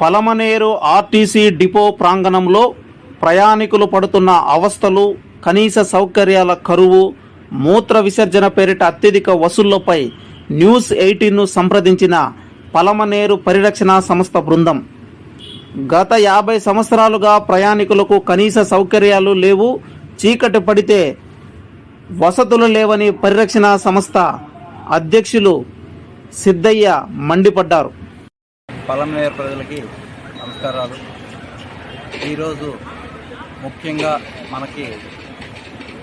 Palamaner RTC depot ప్రాంగణంలో ప్రయాణికులు పడుతున్న అవస్థలు కనీస సౌకర్యాల కరువు మూత్ర విసర్జన పేరిట అత్యధిక వసూళ్ళపై న్యూస్ ఎయిటీన్ను సంప్రదించిన పలమనేరు పరిరక్షణ సంస్థ బృందం. గత యాభై సంవత్సరాలుగా ప్రయాణికులకు కనీస సౌకర్యాలు లేవు చీకటి పడితే వసతులు లేవని పరిరక్షణ సంస్థ అధ్యక్షులు సిద్ధయ్య మండిపడ్డారు. పలమనేరు ప్రజలకి నమస్కారాలు. ఈరోజు ముఖ్యంగా మనకి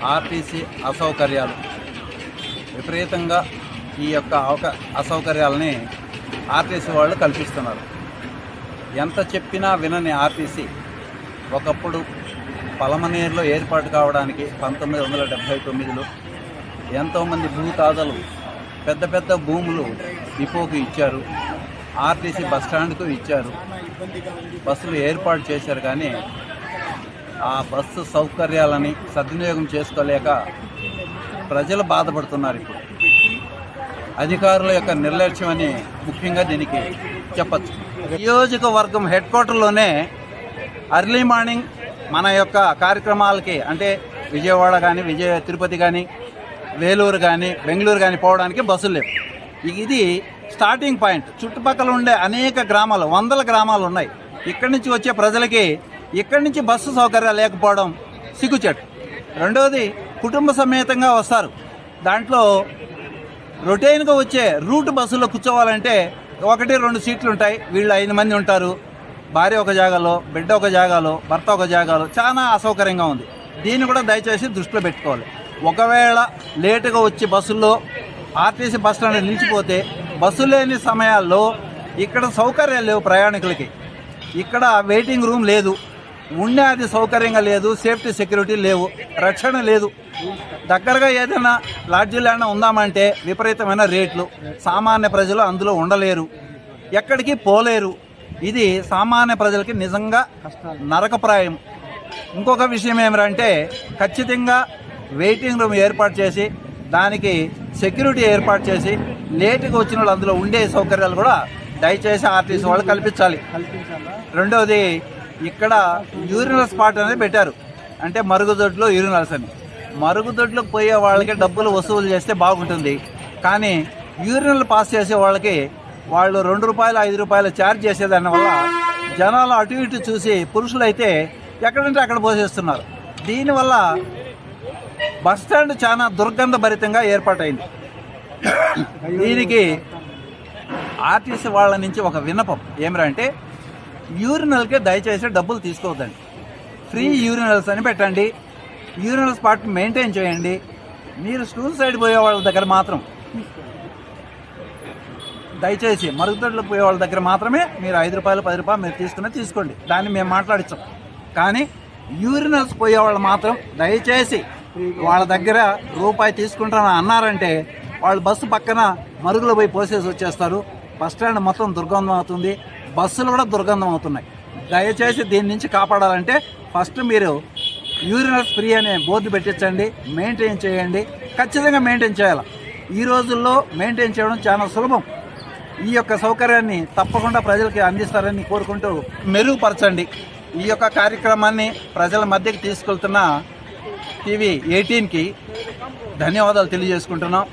ఆర్టీసీ అసౌకర్యాలు. విపరీతంగా ఈ యొక్క అవక అసౌకర్యాలని ఆర్టీసీ వాళ్ళు కల్పిస్తున్నారు. ఎంత చెప్పినా వినని ఆర్టీసీ ఒకప్పుడు పలమనేరులో ఏర్పాటు కావడానికి పంతొమ్మిది వందల డెబ్భై తొమ్మిదిలో ఎంతోమంది భూతాదలు పెద్ద పెద్ద భూములు డిపోకు ఇచ్చారు. ఆర్టీసీ బస్ స్టాండ్కు ఇచ్చారు. బస్సులు ఏర్పాటు చేశారు కానీ ఆ బస్సు సౌకర్యాలని సద్వినియోగం చేసుకోలేక ప్రజలు బాధపడుతున్నారు ఇప్పుడు. అధికారుల యొక్క నిర్లక్ష్యం అని ముఖ్యంగా దీనికి చెప్పచ్చు. నియోజకవర్గం హెడ్ క్వార్టర్లోనే అర్లీ మార్నింగ్ మన యొక్క కార్యక్రమాలకి అంటే విజయవాడ కానీ విజయ తిరుపతి కానీ వేలూరు కానీ బెంగళూరు కానీ పోవడానికి బస్సులు లేవు. ఇది స్టార్టింగ్ పాయింట్. చుట్టుపక్కల ఉండే అనేక గ్రామాలు వందల గ్రామాలు ఉన్నాయి. ఇక్కడి నుంచి వచ్చే ప్రజలకి ఇక్కడి నుంచి బస్సు సౌకర్యాలు లేకపోవడం సిగ్గుచెట్టు రెండవది కుటుంబ సమేతంగా వస్తారు. దాంట్లో రొటైన్గా వచ్చే రూట్ బస్సులో కూర్చోవాలంటే ఒకటి రెండు సీట్లు ఉంటాయి. వీళ్ళు ఐదు మంది ఉంటారు. భార్య ఒక జాగాలో బిడ్డ ఒక జాగాలో భర్త ఒక జాగాలో చాలా అసౌకర్యంగా ఉంది. దీన్ని కూడా దయచేసి దృష్టిలో పెట్టుకోవాలి. ఒకవేళ లేటుగా వచ్చే బస్సుల్లో ఆర్టీసీ బస్ స్టాండ్ నిలిచిపోతే బస్సు లేని సమయాల్లో ఇక్కడ సౌకర్యాలు లేవు ప్రయాణికులకి. ఇక్కడ వెయిటింగ్ రూమ్ లేదు. ఉండే అది సౌకర్యంగా లేదు. సేఫ్టీ సెక్యూరిటీ లేవు. రక్షణ లేదు. దగ్గరగా ఏదైనా లాడ్జీలు ఏమైనా ఉందామంటే విపరీతమైన రేట్లు. సామాన్య ప్రజలు అందులో ఉండలేరు. ఎక్కడికి పోలేరు. ఇది సామాన్య ప్రజలకి నిజంగా నరకప్రాయం. ఇంకొక విషయం ఏమిటంటే ఖచ్చితంగా వెయిటింగ్ రూమ్ ఏర్పాటు చేసి దానికి సెక్యూరిటీ ఏర్పాటు చేసి లేటుగా వచ్చిన వాళ్ళు అందులో ఉండే సౌకర్యాలు కూడా దయచేసి ఆర్టీసీ వాళ్ళు కల్పించాలి. రెండవది ఇక్కడ యూరినల్ స్పాట్ అనేది పెట్టారు. అంటే మరుగుదొడ్లు యూరినల్స్ అని. మరుగుదొడ్లకు పోయే వాళ్ళకి డబ్బులు వసూలు చేస్తే బాగుంటుంది. కానీ యూరినల్ పాస్ చేసే వాళ్ళకి వాళ్ళు రెండు రూపాయలు ఐదు రూపాయలు ఛార్జ్ చేసేదాని వల్ల జనాలు అటు ఇటు చూసి పురుషులైతే ఎక్కడంటే అక్కడ పోసేస్తున్నారు. దీనివల్ల బస్ స్టాండ్ చాలా దుర్గంధభరితంగా ఏర్పాటైంది. దీనికి ఆర్టీసీ వాళ్ళ నుంచి ఒక విన్నపం. ఏమిరంటే యూరినల్కే దయచేసి డబ్బులు తీసుకోవద్దండి. ఫ్రీ యూరినల్స్ అని పెట్టండి. యూరినల్ స్పాట్ మెయింటైన్ చేయండి. మీరు స్కూల్ సైడ్ పోయే వాళ్ళ దగ్గర మాత్రం దయచేసి మరుగుదొడ్లు పోయే వాళ్ళ దగ్గర మాత్రమే మీరు ఐదు రూపాయలు పది రూపాయలు మీరు తీసుకున్న తీసుకోండి. దాన్ని మేము మాట్లాడించాం కానీ యూరినల్స్ పోయే వాళ్ళు మాత్రం దయచేసి వాళ్ళ దగ్గర రూపాయి తీసుకుంటారని అన్నారంటే వాళ్ళు బస్సు పక్కన మరుగులో పోయి పోసేసి వచ్చేస్తారు. బస్ స్టాండ్ మొత్తం దుర్గంధం అవుతుంది. బస్సులు కూడా దుర్గంధం అవుతున్నాయి. దయచేసి దీని నుంచి కాపాడాలంటే ఫస్ట్ మీరు యూరినర్స్ ఫ్రీ అనే బోర్డు పెట్టించండి మెయింటైన్ చేయండి. ఖచ్చితంగా మెయింటైన్ చేయాలి. ఈ రోజుల్లో మెయింటైన్ చేయడం చాలా సులభం. ఈ యొక్క సౌకర్యాన్ని తప్పకుండా ప్రజలకి అందిస్తారని కోరుకుంటూ మెరుగుపరచండి. ఈ యొక్క కార్యక్రమాన్ని ప్రజల మధ్యకి తీసుకెళ్తున్న టీవీ ఎయిటీన్కి ధన్యవాదాలు తెలియజేసుకుంటున్నాం.